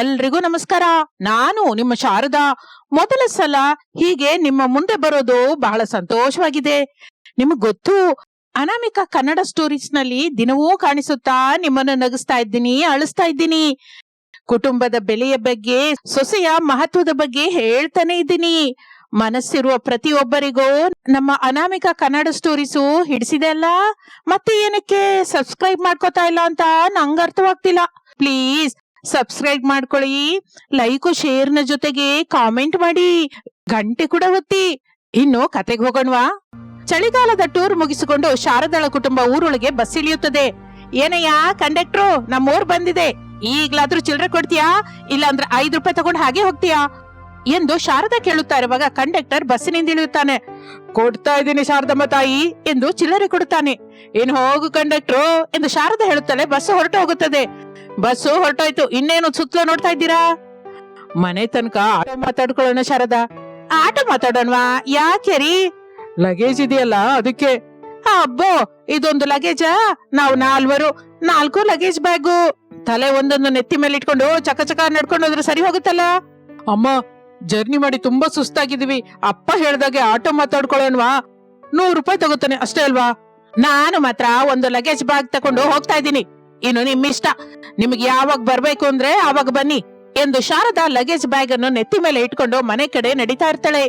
ಎಲ್ರಿಗೂ ನಮಸ್ಕಾರ. ನಾನು ನಿಮ್ಮ ಶಾರದಾ. ಮೊದಲ ಸಲ ಹೀಗೆ ನಿಮ್ಮ ಮುಂದೆ ಬರೋದು ಬಹಳ ಸಂತೋಷವಾಗಿದೆ. ನಿಮಗ್ ಗೊತ್ತು, ಅನಾಮಿಕ ಕನ್ನಡ ಸ್ಟೋರೀಸ್ನಲ್ಲಿ ದಿನವೂ ಕಾಣಿಸುತ್ತಾ ನಿಮ್ಮನ್ನು ನಗಿಸ್ತಾ ಇದ್ದೀನಿ, ಅಳಿಸ್ತಾ ಇದ್ದೀನಿ. ಕುಟುಂಬದ ಬೆಲೆಯ ಬಗ್ಗೆ, ಸೊಸೆಯ ಮಹತ್ವದ ಬಗ್ಗೆ ಹೇಳ್ತಾನೆ ಇದ್ದೀನಿ. ಮನಸ್ಸಿರುವ ಪ್ರತಿಯೊಬ್ಬರಿಗೂ ನಮ್ಮ ಅನಾಮಿಕ ಕನ್ನಡ ಸ್ಟೋರೀಸು ಹಿಡಿಸಿದೆ ಅಲ್ಲ? ಮತ್ತೆ ಏನಕ್ಕೆ? ಸಬ್ಸ್ಕ್ರೈಬ್ ಮಾಡ್ಕೋತಾ ಇಲ್ಲ ಅಂತ ನಂಗೆ ಅರ್ಥವಾಗ್ತಿಲ್ಲ. ಪ್ಲೀಸ್ ಸಬ್ಸ್ಕ್ರೈಬ್ ಮಾಡ್ಕೊಳ್ಳಿ ಲೈಕು ನ ಜೊತೆಗೆ ಕಾಮೆಂಟ್ ಮಾಡಿ. ಗಂಟೆ ಕೂಡ ಒತ್ತಿ. ಇನ್ನು ಕತೆಗೆ ಹೋಗೋಣವಾ? ಚಳಿಗಾಲದ ಟೂರ್ ಮುಗಿಸಿಕೊಂಡು ಶಾರದಾಳ ಕುಟುಂಬ ಊರೊಳಗೆ ಬಸ್ ಇಳಿಯುತ್ತದೆ. ಏನಯ್ಯ ಕಂಡಕ್ಟ್ರು ನಮ್ಮೂರ್ ಬಂದಿದೆ. ಈಗ್ಲಾದ್ರೂ ಚಿಲ್ಲರೆ ಕೊಡ್ತೀಯಾ? ಇಲ್ಲಾಂದ್ರೆ ಐದು ರೂಪಾಯಿ ತಗೊಂಡ್ ಹಾಗೆ ಹೋಗ್ತೀಯಾ? ಎಂದು ಶಾರದಾ ಕೇಳುತ್ತಾ ಇರುವಾಗ ಕಂಡಕ್ಟರ್ ಬಸ್ಸಿನಿಂದ ಇಳಿಯುತ್ತಾನೆ. ಕೊಡ್ತಾ ಇದ್ದೀನಿ ಶಾರದಮ್ಮ ತಾಯಿ, ಎಂದು ಚಿಲ್ಲರೆ ಕೊಡುತ್ತಾನೆ. ಏನು ಹೋಗು ಕಂಡಕ್ಟ್ರು ಎಂದು ಶಾರದಾ ಹೇಳುತ್ತಾಳೆ ಬಸ್ ಹೊರಟು ಹೋಗುತ್ತದೆ. ಬಸ್ಸು ಹೊರಟೋಯ್ತು. ಇನ್ನೇನು ಸುತ್ತಲ ನೋಡ್ತಾ ಇದ್ದೀರಾ? ಮನೆ ತನಕ ಆಟೋ ಮಾತಾಡ್ಕೊಳ್ಳೋಣ, ಶಾರದಾ. ಆಟೋ ಮಾತಾಡೋಣವಾ? ಯಾಕೆ ರೀ? ಲಗೇಜ್ ಇದೆಯಲ್ಲ, ಅದಕ್ಕೆ. ಅಬ್ಬೋ, ಇದೊಂದು ಲಗೇಜಾ? ನಾವು ನಾಲ್ವರು, ನಾಲ್ಕು ಲಗೇಜ್ ಬ್ಯಾಗು. ತಲೆ ಒಂದೊಂದು ನೆತ್ತಿ ಮೇಲೆ ಇಟ್ಕೊಂಡು ಚಕ ಚಕ ನಡ್ಕೊಂಡು ಹೋದ್ರೆ ಸರಿ ಹೋಗುತ್ತಲ್ಲ? ಅಮ್ಮ, ಜರ್ನಿ ಮಾಡಿ ತುಂಬಾ ಸುಸ್ತಾಗಿದೀವಿ ಅಪ್ಪ ಹೇಳ್ದಾಗೆ ಆಟೋ ಮಾತಾಡ್ಕೊಳ್ಳೋಣವಾ? ನೂರು ರೂಪಾಯಿ ತಗೋತಾನೆ, ಅಷ್ಟೇ ಅಲ್ವಾ? ನಾನು ಮಾತ್ರ ಒಂದು ಲಗೇಜ್ ಬ್ಯಾಗ್ ತಗೊಂಡು ಹೋಗ್ತಾ ಇದ್ದೀನಿ. ಇನ್ನು ನಿಮ್ಮಿಷ್ಟ ನಿಮಗೆ ಯಾವಾಗ ಬರ್ಬೇಕು ಅಂದ್ರೆ ಆವಾಗ ಬನ್ನಿ ಎಂದು ಶಾರದಾ ಲಗೇಜ್ ಬ್ಯಾಗ್ ಅನ್ನು ನೆತ್ತಿ ಮೇಲೆ ಇಟ್ಕೊಂಡು ಮನೆ ಕಡೆ ನಡೀತಾ ಇರ್ತಾಳೆ.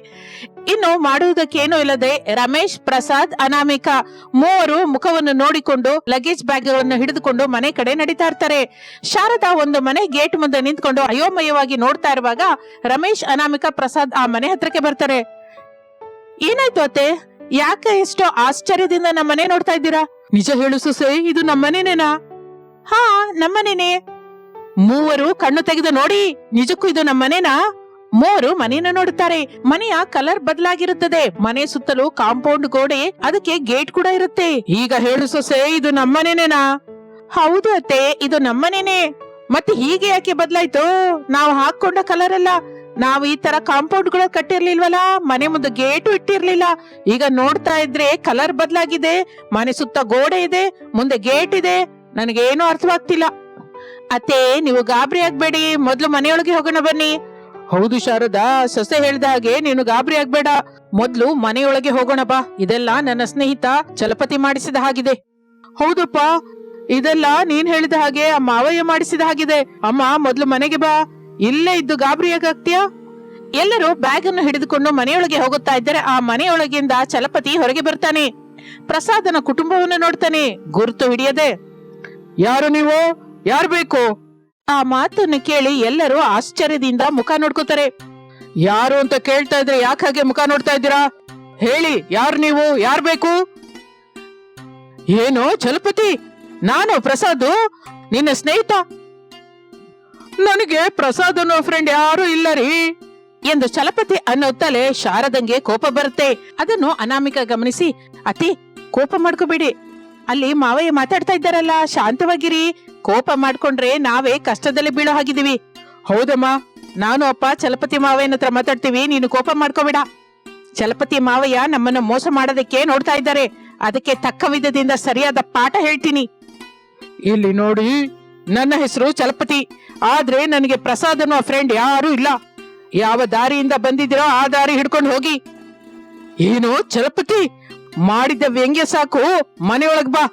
ಇನ್ನು ಮಾಡುವುದಕ್ಕೇನೂ ಇಲ್ಲದೆ ರಮೇಶ್, ಪ್ರಸಾದ್, ಅನಾಮಿಕಾ ಮೂವರು ಮುಖವನ್ನು ನೋಡಿಕೊಂಡು ಲಗೇಜ್ ಬ್ಯಾಗ್ಗಳನ್ನು ಹಿಡಿದುಕೊಂಡು ಮನೆ ಕಡೆ ನಡೀತಾ ಇರ್ತಾರೆ. ಶಾರದಾ ಒಂದು ಮನೆ ಗೇಟ್ ಮುಂದೆ ನಿಂತ್ಕೊಂಡು ಅಯೋಮಯವಾಗಿ ನೋಡ್ತಾ ಇರುವಾಗ ರಮೇಶ್, ಅನಾಮಿಕಾ, ಪ್ರಸಾದ್ ಆ ಮನೆ ಹತ್ರಕ್ಕೆ ಬರ್ತಾರೆ. ಏನಾಯ್ತು ಅತ್ತೆ? ಯಾಕೆ ಎಷ್ಟೋ ಆಶ್ಚರ್ಯದಿಂದ ನಮ್ಮನೆ ನೋಡ್ತಾ ಇದ್ದೀರಾ? ನಿಜ ಹೇಳು ಸೊಸೆ, ಇದು ನಮ್ಮನೇನೇನಾ ಹಾ, ನಮ್ಮನೇನೆ. ಮೂವರು ಕಣ್ಣು ತೆಗೆದು ನೋಡಿ, ನಿಜಕ್ಕೂ ಇದು ನಮ್ಮನೇನಾ? ಮೂವರು ಮನೆಯನ್ನು ನೋಡುತ್ತಾರೆ. ಮನೆಯ ಕಲರ್ ಬದಲಾಗಿರುತ್ತದೆ. ಮನೆ ಸುತ್ತಲೂ ಕಾಂಪೌಂಡ್ ಗೋಡೆ, ಅದಕ್ಕೆ ಗೇಟ್ ಕೂಡ ಇರುತ್ತೆ. ಈಗ ಹೇಳು ಸೊಸೆ, ಇದು ನಮ್ಮನೇನೇನಾ? ಹೌದು ಅತ್ತೆ, ಇದು ನಮ್ಮನೇನೆ. ಮತ್ತೆ ಹೀಗೆ ಯಾಕೆ ಬದಲಾಯ್ತು? ನಾವು ಹಾಕೊಂಡ ಕಲರ್ ಅಲ್ಲ ನಾವು ಈ ತರ ಕಾಂಪೌಂಡ್ಗಳು ಕಟ್ಟಿರ್ಲಿಲ್ವಲ್ಲ? ಮನೆ ಮುಂದೆ ಗೇಟು ಇಟ್ಟಿರ್ಲಿಲ್ಲ. ಈಗ ನೋಡ್ತಾ ಇದ್ರೆ ಕಲರ್ ಬದಲಾಗಿದೆ. ಮನೆ ಸುತ್ತ ಗೋಡೆ ಇದೆ. ಮುಂದೆ ಗೇಟ್ ಇದೆ. ನನಗೇನು ಅರ್ಥವಾಗ್ತಿಲ್ಲ. ಅತ್ತೆ, ನೀವು ಗಾಬರಿ ಆಗ್ಬೇಡಿ. ಮೊದ್ಲು ಮನೆಯೊಳಗೆ ಹೋಗೋಣ ಬನ್ನಿ. ಹೌದು ಶಾರದಾ, ಸೊಸೆ ಹೇಳ್ದ ಹಾಗೆ ನೀನು ಗಾಬರಿ ಆಗ್ಬೇಡ. ಮೊದ್ಲು ಮನೆಯೊಳಗೆ ಹೋಗೋಣ ಬಾ. ಇದೆಲ್ಲ ನನ್ನ ಸ್ನೇಹಿತ ಚಲಪತಿ ಮಾಡಿಸಿದ ಹಾಗಿದೆ. ಹೌದಪ್ಪ, ಇದೆಲ್ಲ ನೀನ್ ಹೇಳಿದ ಹಾಗೆ ಆ ಮಾವಯ್ಯ ಮಾಡಿಸಿದ ಹಾಗಿದೆ. ಅಮ್ಮ, ಮೊದ್ಲು ಮನೆಗೆ ಬಾ. ಇಲ್ಲೇ ಇದ್ದು ಗಾಬರಿ ಎಲ್ಲರೂ ಬ್ಯಾಗ್ ಅನ್ನು ಹಿಡಿದುಕೊಂಡು ಮನೆಯೊಳಗೆ ಹೋಗುತ್ತಾ ಇದ್ದರೆ ಆ ಮನೆಯೊಳಗಿಂದ ಚಲಪತಿ ಹೊರಗೆ ಬರ್ತಾನೆ. ಪ್ರಸಾದನ ಕುಟುಂಬವನ್ನು ನೋಡ್ತಾನೆ. ಗುರುತು ಹಿಡಿಯದೆ ಯಾರು ನೀವು? ಯಾರು ಬೇಕು? ಆ ಮಾತನ್ನು ಕೇಳಿ ಎಲ್ಲರೂ ಆಶ್ಚರ್ಯದಿಂದ ಮುಖ ನೋಡ್ಕೋತಾರೆ. ಯಾರು ಅಂತ ಕೇಳ್ತಾ ಇದ್ರೆ ಯಾಕೆ ಹಾಗೆ ಮುಖ ನೋಡ್ತಾ ಇದ್ದೀರಾ? ಹೇಳಿ ಯಾರು ನೀವು? ಯಾರು ಬೇಕು? ಏನು ಚಲಪತಿ ನಾನು ಪ್ರಸಾದ್ ನಿನ್ನ ಸ್ನೇಹಿತ. ನನಗೆ ಪ್ರಸಾದ್ ಅನ್ನೋ ಫ್ರೆಂಡ್ ಯಾರು ಇಲ್ಲ ರೀ. ಎಂದು ಚಲಪತಿ ತಲೆ ಶಾರದಂಗೆ ಕೋಪ ಬರುತ್ತೆ. ಅದನ್ನು ಅನಾಮಿಕ ಗಮನಿಸಿ ಅತಿ ಕೋಪ ಮಾಡ್ಕೋಬೇಡಿ. ಅಲ್ಲಿ ಮಾವಯ್ಯ ಮಾತಾಡ್ತಾ ಇದ್ದಾರಲ್ಲ, ಶಾಂತವಾಗಿರಿ. ಕೋಪ ಮಾಡ್ಕೊಂಡ್ರೆ ನಾವೇ ಕಷ್ಟದಲ್ಲಿ ಬೀಳೋ ಹಾಗಿದೀವಿ ಹೌದಮ್ಮ, ನಾನು ಅಪ್ಪ ಚಲಪತಿ ಮಾವಯ್ಯನ ಹತ್ರ ಮಾತಾಡ್ತೀವಿ, ನೀನು ಕೋಪ ಮಾಡ್ಕೋಬೇಡ. ಚಲಪತಿ ಮಾವಯ್ಯ ನಮ್ಮನ್ನು ಮೋಸ ಮಾಡೋದಕ್ಕೆ ನೋಡ್ತಾ ಇದ್ದಾರೆ. ಅದಕ್ಕೆ ತಕ್ಕ ವಿಧದಿಂದ ಸರಿಯಾದ ಪಾಠ ಹೇಳ್ತೀನಿ. ಇಲ್ಲಿ ನೋಡಿ, ನನ್ನ ಹೆಸರು ಚಲಪತಿ. ಆದ್ರೆ ನನಗೆ ಪ್ರಸಾದ್ ಅನ್ನೋ ಫ್ರೆಂಡ್ ಯಾರು ಇಲ್ಲ. ಯಾವ ದಾರಿಯಿಂದ ಬಂದಿದ್ದೀರೋ ಆ ದಾರಿ ಹಿಡ್ಕೊಂಡು ಹೋಗಿ. ಏನು ಚಲಪತಿ? ಮಾಡಿದ ವ್ಯಂಗ್ಯ ಸಾಕು. ಮನೆಯೊಳಗ್ ಬಾ.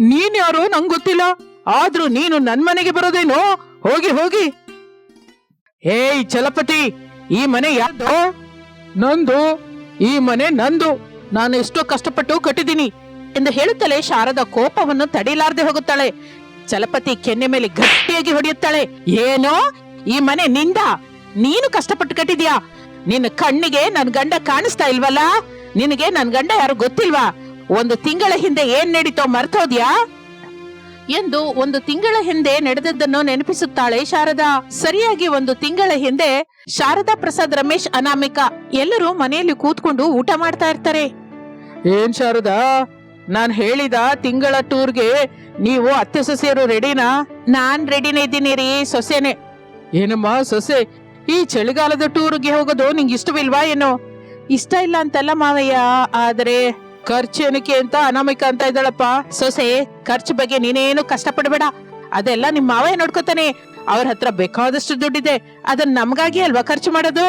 ನೀನ್ ಯಾರು ನಂಗ್ ಗೊತ್ತಿಲ್ಲ. ಆದ್ರೂ ನೀನು ನನ್ ಮನೆಗೆ ಬರೋದೇನು? ಹೋಗಿ ಹೋಗಿ. ಏಯ್ ಚಲಪತಿ. ಈ ಮನೆ ಯಾರ್ದು? ನಂದು. ಈ ಮನೆ ನಂದು. ನಾನು ಎಷ್ಟೋ ಕಷ್ಟಪಟ್ಟು ಕಟ್ಟಿದ್ದೀನಿ. ಎಂದು ಹೇಳುತ್ತಲೇ ಶಾರದ ಕೋಪವನ್ನು ತಡೆಯಲಾರದೆ ಹೋಗುತ್ತಾಳೆ. ಚಲಪತಿ ಕೆನ್ನೆ ಮೇಲೆ ಗಟ್ಟಿಯಾಗಿ ಹೊಡೆಯುತ್ತಾಳೆ. ಏನೋ? ಈ ಮನೆ ನಿಂದ? ನೀನು ಕಷ್ಟಪಟ್ಟು ಕಟ್ಟಿದ್ಯಾ? ನಿನ್ನ ಕಣ್ಣಿಗೆ ನನ್ ಗಂಡ ಕಾಣಿಸ್ತಾ ಇಲ್ವಲ್ಲ? ನಿನಗೆ ನನ್ ಗಂಡ ಯಾರು ಗೊತ್ತಿಲ್ವಾ? ಒಂದು ತಿಂಗಳ ಹಿಂದೆ ಏನ್ ನಡೀತೋ ಮರ್ತೋದ್ಯಾ? ಎಂದು ಒಂದು ತಿಂಗಳ ಹಿಂದೆ ನಡೆದದ್ದನ್ನು ನೆನಪಿಸುತ್ತಾಳೆ ಶಾರದಾ. ಸರಿಯಾಗಿ ಒಂದು ತಿಂಗಳ ಹಿಂದೆ ಶಾರದಾ ಪ್ರಸಾದ್ ರಮೇಶ್ ಅನಾಮಿಕಾ ಎಲ್ಲರೂ ಮನೆಯಲ್ಲಿ ಕೂತ್ಕೊಂಡು ಊಟ ಮಾಡ್ತಾ ಇರ್ತಾರೆ. ಏನ್ ಶಾರದಾ? ನಾನ್ ಹೇಳಿದ ತಿಂಗಳ ಟೂರ್ಗೆ ನೀವು ಅತ್ತೆ ಸೊಸೆಯರು ರೆಡಿನಾ? ನಾನ್ ರೆಡಿನೇ ಇದ್ದೀನಿ ರೀ ಸೊಸೆನೆ. ಏನಮ್ಮ ಸೊಸೆ? ಈ ಚಳಿಗಾಲದ ಟೂರ್ಗೆ ಹೋಗೋದು ನಿಂಗೆ ಇಷ್ಟವಿಲ್ವಾ ಏನೋ? ಇಷ್ಟ ಇಲ್ಲ ಅಂತಲ್ಲ ಮಾವಯ್ಯ, ಆದ್ರೆ ಖರ್ಚು ಏನಕ್ಕೆ ಅಂತ ಅನಾಮಿಕ ಅಂತ ಇದ್ದಾಳಪ್ಪ. ಸೊಸೆ, ಖರ್ಚು ಬಗ್ಗೆ ನೀನೇನು ಕಷ್ಟಪಡಬೇಡ. ಅದೆಲ್ಲ ನಿಮ್ ಮಾವಯ್ಯ ನೋಡ್ಕೋತಾನೆ. ಅವ್ರ ಹತ್ರ ಬೇಕಾದಷ್ಟು ದುಡ್ಡಿದೆ. ಅದನ್ನ ನಮ್ಗಾಗಿ ಅಲ್ವಾ ಖರ್ಚು ಮಾಡೋದು?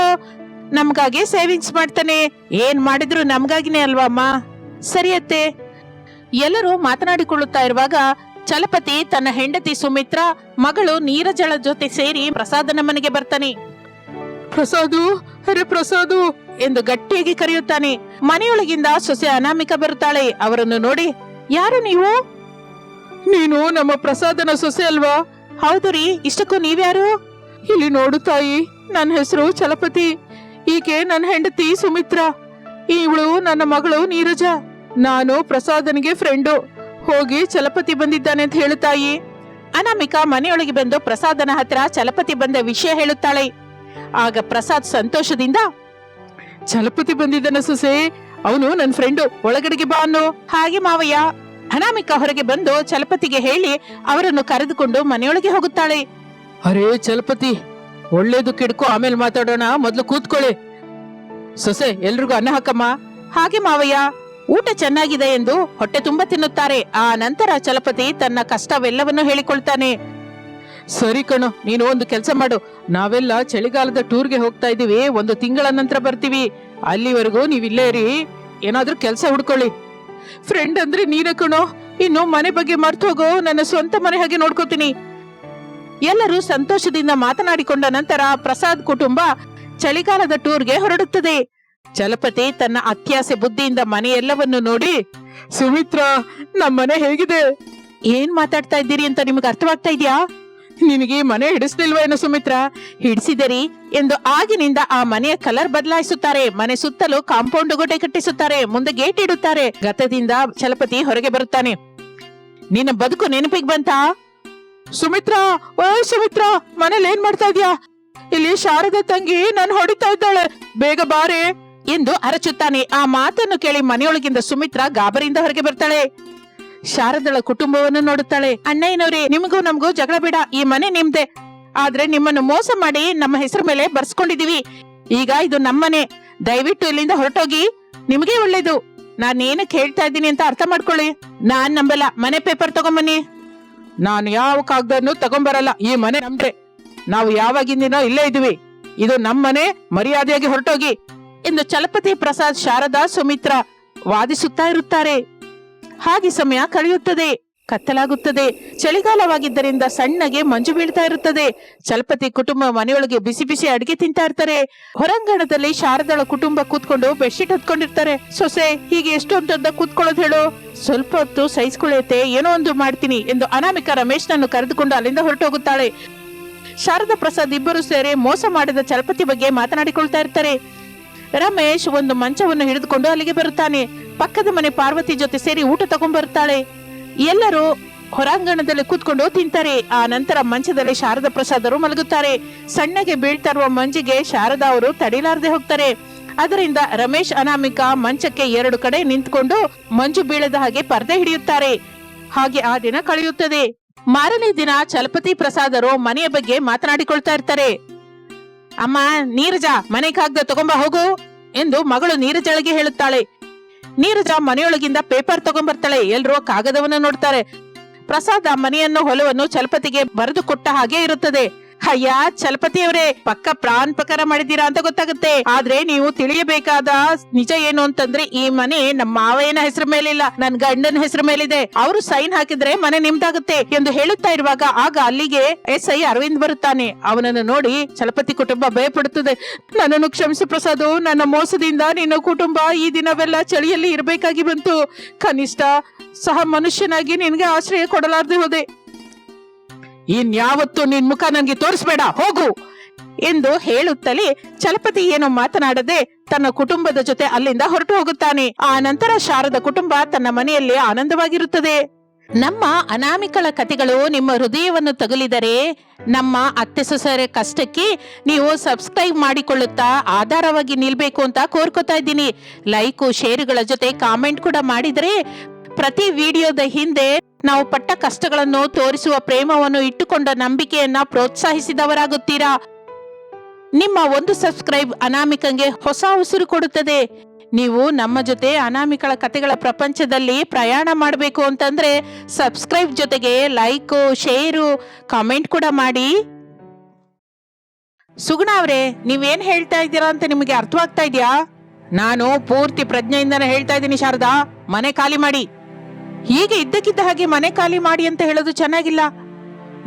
ನಮ್ಗಾಗಿ ಸೇವಿಂಗ್ಸ್ ಮಾಡ್ತಾನೆ. ಏನ್ ಮಾಡಿದ್ರು ನಮ್ಗಾಗಿನೇ ಅಲ್ವಾ ಅಮ್ಮ? ಸರಿಯತ್ತೆ ಎಲ್ಲರೂ ಮಾತನಾಡಿಕೊಳ್ಳುತ್ತಾ ಇರುವಾಗ ಚಲಪತಿ ತನ್ನ ಹೆಂಡತಿ ಸುಮಿತ್ರ, ಮಗಳು ನೀರಜಳ ಜೊತೆ ಸೇರಿ ಪ್ರಸಾದನ ಮನೆಗೆ ಬರ್ತಾನೆ. ಪ್ರಸಾದು ಅರೆ ಪ್ರಸಾದು ಎಂದು ಗಟ್ಟಿಯಾಗಿ ಕರೆಯುತ್ತಾನೆ. ಮನೆಯೊಳಗಿಂದ ಸೊಸೆ ಅನಾಮಿಕ ಬರುತ್ತಾಳೆ. ಅವರನ್ನು ನೋಡಿ, ಯಾರು ನೀವು? ನೀನು ನಮ್ಮ ಪ್ರಸಾದನ ಸೊಸೆ ಅಲ್ವಾ? ಹೌದು ರೀ, ಇಷ್ಟಕ್ಕೂ ನೀವ್ಯಾರು? ಇಲ್ಲಿ ನೋಡು ತಾಯಿ, ನನ್ನ ಹೆಸರು ಚಲಪತಿ. ಈಕೆ ನನ್ನ ಹೆಂಡತಿ ಸುಮಿತ್ರ. ಇವಳು ನನ್ನ ಮಗಳು ನೀರಜ. ನಾನು ಪ್ರಸಾದನಿಗೆ ಫ್ರೆಂಡು ಹೋಗಿ ಚಲಪತಿ ಬಂದಿದ್ದಾನೆ ಅಂತ ಹೇಳುತ್ತಾಯಿ ಅನಾಮಿಕಾ ಮನೆಯೊಳಗೆ ಬಂದು ಪ್ರಸಾದನ ಹತ್ರ ಚಲಪತಿ ಬಂದ ವಿಷಯ ಹೇಳುತ್ತಾಳೆ. ಆಗ ಪ್ರಸಾದ್ ಸಂತೋಷದಿಂದ ಚಲಪತಿ ಬಂದಿದ್ದನ ಸೊಸೆ ಅವನು ನನ್ನ ಫ್ರೆಂಡು ಒಳಗಡೆಗೆ ಬಾ ಅನ್ನು ಹಾಗೆ ಮಾವಯ್ಯ. ಅನಾಮಿಕ ಹೊರಗೆ ಬಂದು ಚಲಪತಿಗೆ ಹೇಳಿ ಅವರನ್ನು ಕರೆದುಕೊಂಡು ಮನೆಯೊಳಗೆ ಹೋಗುತ್ತಾಳೆ. ಅರೇ ಚಲಪತಿ ಒಳ್ಳೇದು ಕಿಡ್ಕೊ ಆಮೇಲೆ ಮಾತಾಡೋಣ. ಮೊದ್ಲು ಕೂತ್ಕೊಳ್ಳಿ. ಸೊಸೆ ಎಲ್ರಿಗೂ ಅನ್ನ ಹಾಕಮ್ಮ. ಹಾಗೆ ಮಾವಯ್ಯ ಊಟ ಚೆನ್ನಾಗಿದೆ ಎಂದು ಹೊಟ್ಟೆ ತುಂಬಾ ತಿನ್ನುತ್ತಾರೆ. ಆ ನಂತರ ಚಲಪತಿ ತನ್ನ ಕಷ್ಟವೆಲ್ಲವನ್ನು ಹೇಳಿಕೊಳ್ತಾನೆ. ಸರಿ ಕಣು ನೀನು ಒಂದು ಕೆಲಸ ಮಾಡು. ನಾವೆಲ್ಲ ಚಳಿಗಾಲದ ಟೂರ್ಗೆ ಹೋಗ್ತಾ ಇದೀವಿ ಒಂದು ತಿಂಗಳ ನಂತರ ಬರ್ತೀವಿ. ಅಲ್ಲಿವರೆಗೂ ನೀವ್ ಇಲ್ಲೇ ಇರಿ. ಏನಾದ್ರೂ ಕೆಲಸ ಹುಡ್ಕೊಳ್ಳಿ. ಫ್ರೆಂಡ್ ಅಂದ್ರೆ ನೀನೇ ಕಣೋ. ಇನ್ನು ಮನೆ ಬಗ್ಗೆ ಮರ್ತು ಹೋಗೋ ನನ್ನ ಸ್ವಂತ ಮನೆ ಹಾಗೆ ನೋಡ್ಕೋತೀನಿ. ಎಲ್ಲರೂ ಸಂತೋಷದಿಂದ ಮಾತನಾಡಿಕೊಂಡ ನಂತರ ಪ್ರಸಾದ್ ಕುಟುಂಬ ಚಳಿಗಾಲದ ಟೂರ್ಗೆ ಹೊರಡುತ್ತದೆ. ಚಲಪತಿ ತನ್ನ ಅತ್ಯಾಸೆ ಬುದ್ಧಿಯಿಂದ ಮನೆಯೆಲ್ಲವನ್ನು ನೋಡಿ, ಸುಮಿತ್ರಾ, ನಮ್ಮನೆ ಹೇಗಿದೆ? ಏನ್ ಮಾತಾಡ್ತಾ ಇದ್ದೀರಿ ಅಂತ ನಿಮಗೆ ಅರ್ಥವಾಗ್ತಾ ಇದೆಯಾ? ನಿನಗೆ ಮನೆ ಹಿಡಿಸ್ಲಿಲ್ವೇನೋ ಸುಮಿತ್ರ? ಹಿಡಿಸಿದರಿ ಎಂದು ಆಗಿನಿಂದ ಆ ಮನೆಯ ಕಲರ್ ಬದಲಾಯಿಸುತ್ತಾರೆ. ಮನೆ ಸುತ್ತಲೂ ಕಾಂಪೌಂಡ್ ಗೋಡೆ ಕಟ್ಟಿಸುತ್ತಾರೆ. ಮುಂದೆ ಗೇಟ್ ಇಡುತ್ತಾರೆ. ಗತದಿಂದ ಚಲಪತಿ ಹೊರಗೆ ಬರುತ್ತಾನೆ. ನಿನ್ನ ಬದುಕು ನೆನಪಿಗೆ ಬಂತಾ? ಸುಮಿತ್ರಾ, ಓ ಸುಮಿತ್ರಾ, ಮನೇಲಿ ಏನ್ ಮಾಡ್ತಾ ಇದ್ಯಾ? ಇಲ್ಲಿ ಶಾರದ ತಂಗಿ ನನ್ ಹೊಡಿತಾ ಇದ್ದಾಳೆ. ಬೇಗ ಬಾರೆ ಎಂದು ಅರಚುತ್ತಾನೆ. ಆ ಮಾತನ್ನು ಕೇಳಿ ಮನೆಯೊಳಗಿಂದ ಸುಮಿತ್ರಾ ಗಾಬರಿಯಿಂದ ಹೊರಗೆ ಬರ್ತಾಳೆ. ಶಾರದಳ ಕುಟುಂಬವನ್ನು ನೋಡುತ್ತಾಳೆ. ಅಣ್ಣಯ್ಯನವ್ರೆ, ನಿಮಗೂ ನಮಗೂ ಜಗಳ ಬೇಡ. ಈ ಮನೆ ನಿಮ್ದೆ. ಆದ್ರೆ ನಿಮ್ಮನ್ನು ಮೋಸ ಮಾಡಿ ನಮ್ಮ ಹೆಸರು ಮೇಲೆ ಬರ್ಸ್ಕೊಂಡಿದೀವಿ ಈಗ ಇದು ನಮ್ಮನೆ. ದಯವಿಟ್ಟು ಇಲ್ಲಿಂದ ಹೊರಟೋಗಿ. ನಿಮಗೆ ಒಳ್ಳೇದು. ನಾನೇನಕ್ಕೆ ಹೇಳ್ತಾ ಇದ್ದೀನಿ ಅಂತ ಅರ್ಥ ಮಾಡ್ಕೊಳ್ಳಿ. ನಾನ್ ನಂಬಲ್ಲ. ಮನೆ ಪೇಪರ್ ತಗೊಂಬನ್ನಿ. ನಾನು ಯಾವ ಕಾಗದನ್ನು ತಗೊಂಬರಲ್ಲ. ಈ ಮನೆ ನಮ್ದೆ. ನಾವು ಯಾವಾಗಿಂದಿನೋ ಇಲ್ಲೇ ಇದೀವಿ ಇದು ನಮ್ಮನೆ. ಮರ್ಯಾದೆಯಾಗಿ ಹೊರಟೋಗಿ. ಎಂದು ಚಲಪತಿ ಪ್ರಸಾದ್ ಶಾರದಾ ಸುಮಿತ್ರ ವಾದಿಸುತ್ತಾ ಇರುತ್ತಾರೆ. ಹಾಗೆ ಸಮಯ ಕಳೆಯುತ್ತದೆ. ಕತ್ತಲಾಗುತ್ತದೆ. ಚಳಿಗಾಲವಾಗಿದ್ದರಿಂದ ಸಣ್ಣಗೆ ಮಂಜು ಬೀಳ್ತಾ ಇರುತ್ತದೆ. ಚಲಪತಿ ಕುಟುಂಬ ಮನೆಯೊಳಗೆ ಬಿಸಿ ಬಿಸಿ ಅಡಿಗೆ ತಿಂತಾ ಇರ್ತಾರೆ. ಹೊರಾಂಗಣದಲ್ಲಿ ಶಾರದಳ ಕುಟುಂಬ ಕೂತ್ಕೊಂಡು ಬೆಡ್ಶೀಟ್ ಹತ್ಕೊಂಡಿರ್ತಾರೆ. ಸೊಸೆ, ಹೀಗೆ ಎಷ್ಟೊಂದ ಕೂತ್ಕೊಳ್ಳೋದು ಹೇಳು. ಸ್ವಲ್ಪ ಹೊತ್ತು ಸಹಿಸ್ಕೊಳ್ಳುತ್ತೆ ಏನೋ ಒಂದು ಮಾಡ್ತೀನಿ ಎಂದು ಅನಾಮಿಕ ರಮೇಶ್ ನನ್ನು ಕರೆದುಕೊಂಡು ಅಲ್ಲಿಂದ ಹೊರಟೋಗುತ್ತಾಳೆ. ಶಾರದಾ ಪ್ರಸಾದ್ ಇಬ್ಬರು ಸೇರಿ ಮೋಸ ಮಾಡಿದ ಚಲಪತಿ ಬಗ್ಗೆ ಮಾತನಾಡಿಕೊಳ್ತಾ ಇರ್ತಾರೆ. ರಮೇಶ್ ಒಂದು ಮಂಚವನ್ನು ಹಿಡಿದುಕೊಂಡು ಅಲ್ಲಿಗೆ ಬರುತ್ತಾನೆ. ಪಕ್ಕದ ಮನೆ ಪಾರ್ವತಿ ಜೊತೆ ಸೇರಿ ಊಟ ತಗೊಂಡ್ಬರ್ತಾಳೆ ಎಲ್ಲರೂ ಹೊರಾಂಗಣದಲ್ಲಿ ಕೂತ್ಕೊಂಡು ತಿಂತಾರೆ. ಆ ನಂತರ ಮಂಚದಲ್ಲಿ ಶಾರದಾ ಪ್ರಸಾದರು ಮಲಗುತ್ತಾರೆ. ಸಣ್ಣಗೆ ಬೀಳ್ತಾ ಇರುವ ಮಂಜಿಗೆ ಶಾರದಾ ಅವರು ತಡಿಲಾರದೆ ಹೋಗ್ತಾರೆ. ಅದರಿಂದ ರಮೇಶ್ ಅನಾಮಿಕಾ ಮಂಚಕ್ಕೆ ಎರಡು ಕಡೆ ನಿಂತ್ಕೊಂಡು ಮಂಜು ಬೀಳದ ಹಾಗೆ ಪರ್ದೆ ಹಿಡಿಯುತ್ತಾರೆ. ಹಾಗೆ ಆ ದಿನ ಕಳೆಯುತ್ತದೆ. ಮಾರನೇ ದಿನ ಚಲಪತಿ ಪ್ರಸಾದರು ಮನೆಯ ಬಗ್ಗೆ ಮಾತನಾಡಿಕೊಳ್ತಾ ಇರ್ತಾರೆ. ಅಮ್ಮ, ನೀರಜ ಮನೆ ಕಾಗ್ದ ತಗೊಂಬ ಹೋಗು ಎಂದು ಮಗಳು ನೀರಜಳಿಗೆ ಹೇಳುತ್ತಾಳೆ. ನೀರಜ ಮನೆಯೊಳಗಿಂದ ಪೇಪರ್ ತಗೊಂಬರ್ತಾಳೆ. ಎಲ್ರೂ ಕಾಗದವನ್ನು ನೋಡ್ತಾರೆ. ಪ್ರಸಾದ ಮನೆಯನ್ನು ಹೊಲವನ್ನು ಚಲಪತಿಗೆ ಬರೆದು ಕೊಟ್ಟ ಹಾಗೆ ಇರುತ್ತದೆ. ಅಯ್ಯ, ಚಲಪತಿಯವರೇ, ಪಕ್ಕ ಪ್ರಾಣ್ ಪ್ರಕಾರ ಮಾಡಿದ್ದೀರಾ ಅಂತ ಗೊತ್ತಾಗುತ್ತೆ. ಆದ್ರೆ ನೀವು ತಿಳಿಯಬೇಕಾದ ನಿಜ ಏನು ಅಂತಂದ್ರೆ, ಈ ಮನೆ ನಮ್ಮ ಮಾವಯ್ಯನ ಹೆಸರು ಮೇಲಿಲ್ಲ, ನನ್ ಗಂಡನ ಹೆಸರು ಮೇಲಿದೆ. ಅವರು ಸೈನ್ ಹಾಕಿದ್ರೆ ಮನೆ ನಿಮ್ದಾಗುತ್ತೆ ಎಂದು ಹೇಳುತ್ತಾ ಇರುವಾಗ ಆಗ ಅಲ್ಲಿಗೆ ಎಸ್ ಐ ಅರವಿಂದ್ ಬರುತ್ತಾನೆ. ಅವನನ್ನು ನೋಡಿ ಚಲಪತಿ ಕುಟುಂಬ ಭಯಪಡುತ್ತದೆ. ನನ್ನನ್ನು ಕ್ಷಮಿಸಿ ಪ್ರಸಾದ್, ನನ್ನ ಮೋಸದಿಂದ ನಿನ್ನ ಕುಟುಂಬ ಈ ದಿನವೆಲ್ಲ ಚಳಿಯಲ್ಲಿ ಇರಬೇಕಾಗಿ ಬಂತು. ಕನಿಷ್ಠ ಸಹ ಮನುಷ್ಯನಾಗಿ ನಿನಗೆ ಆಶ್ರಯ ಕೊಡಲಾರ್ದೆ ಹೋದೆ. ಇನ್ಯಾವತ್ತು ನಿನ್ ಮುಖ ನನಗೆ ತೋರಿಸ್ಬೇಡ, ಹೋಗು ಎಂದು ಹೇಳುತ್ತಲೇ ಚಲಪತಿ ಏನು ಮಾತನಾಡದೆ ತನ್ನ ಕುಟುಂಬದ ಜೊತೆ ಅಲ್ಲಿಂದ ಹೊರಟು ಹೋಗುತ್ತಾನೆ. ಆ ನಂತರ ಶಾರದ ಕುಟುಂಬ ತನ್ನ ಮನೆಯಲ್ಲಿ ಆನಂದವಾಗಿರುತ್ತದೆ. ನಮ್ಮ ಅನಾಮಿಕಳ ಕಥೆಗಳು ನಿಮ್ಮ ಹೃದಯವನ್ನು ತಗುಲಿದರೆ, ನಮ್ಮ ಅತ್ತೆ ಸೊಸೆಯರ ಕಷ್ಟಕ್ಕೆ ನೀವು ಸಬ್ಸ್ಕ್ರೈಬ್ ಮಾಡಿಕೊಳ್ಳುತ್ತಾ ಆಧಾರವಾಗಿ ನಿಲ್ಬೇಕು ಅಂತ ಕೋರ್ಕೋತಾ ಇದ್ದೀನಿ. ಲೈಕು ಶೇರುಗಳ ಜೊತೆ ಕಾಮೆಂಟ್ ಕೂಡ ಮಾಡಿದರೆ ಪ್ರತಿ ವಿಡಿಯೋದ ಹಿಂದೆ ನಾವು ಪಟ್ಟ ಕಷ್ಟಗಳನ್ನು ತೋರಿಸುವ ಪ್ರೇಮವನ್ನು ಇಟ್ಟುಕೊಂಡ ನಂಬಿಕೆಯನ್ನ ಪ್ರೋತ್ಸಾಹಿಸಿದವರಾಗುತ್ತೀರಾ? ನಿಮ್ಮ ಒಂದು ಸಬ್ಸ್ಕ್ರೈಬ್ ಅನಾಮಿಕಂಗೆ ಹೊಸ ಉಸಿರು ಕೊಡುತ್ತದೆ. ನೀವು ನಮ್ಮ ಜೊತೆ ಅನಾಮಿಕಳ ಕತೆಗಳ ಪ್ರಪಂಚದಲ್ಲಿ ಪ್ರಯಾಣ ಮಾಡಬೇಕು ಅಂತಂದ್ರೆ ಸಬ್ಸ್ಕ್ರೈಬ್ ಜೊತೆಗೆ ಲೈಕು, ಶೇರು, ಕಾಮೆಂಟ್ ಕೂಡ ಮಾಡಿ. ಸುಗುಣ ಅವರೇ, ನೀವೇನ್ ಹೇಳ್ತಾ ಇದ್ದೀರಾ ಅಂತ ನಿಮಗೆ ಅರ್ಥವಾಗ್ತಾ ಇದೆಯಾ? ನಾನು ಪೂರ್ತಿ ಪ್ರಜ್ಞೆಯಿಂದನೇ ಹೇಳ್ತಾ ಇದ್ದೀನಿ ಶಾರದಾ. ಮನೆ ಖಾಲಿ ಮಾಡಿ. ಹೀಗೆ ಇದ್ದಕ್ಕಿದ್ದ ಹಾಗೆ ಮನೆ ಖಾಲಿ ಮಾಡಿ ಅಂತ ಹೇಳೋದು ಚೆನ್ನಾಗಿಲ್ಲ.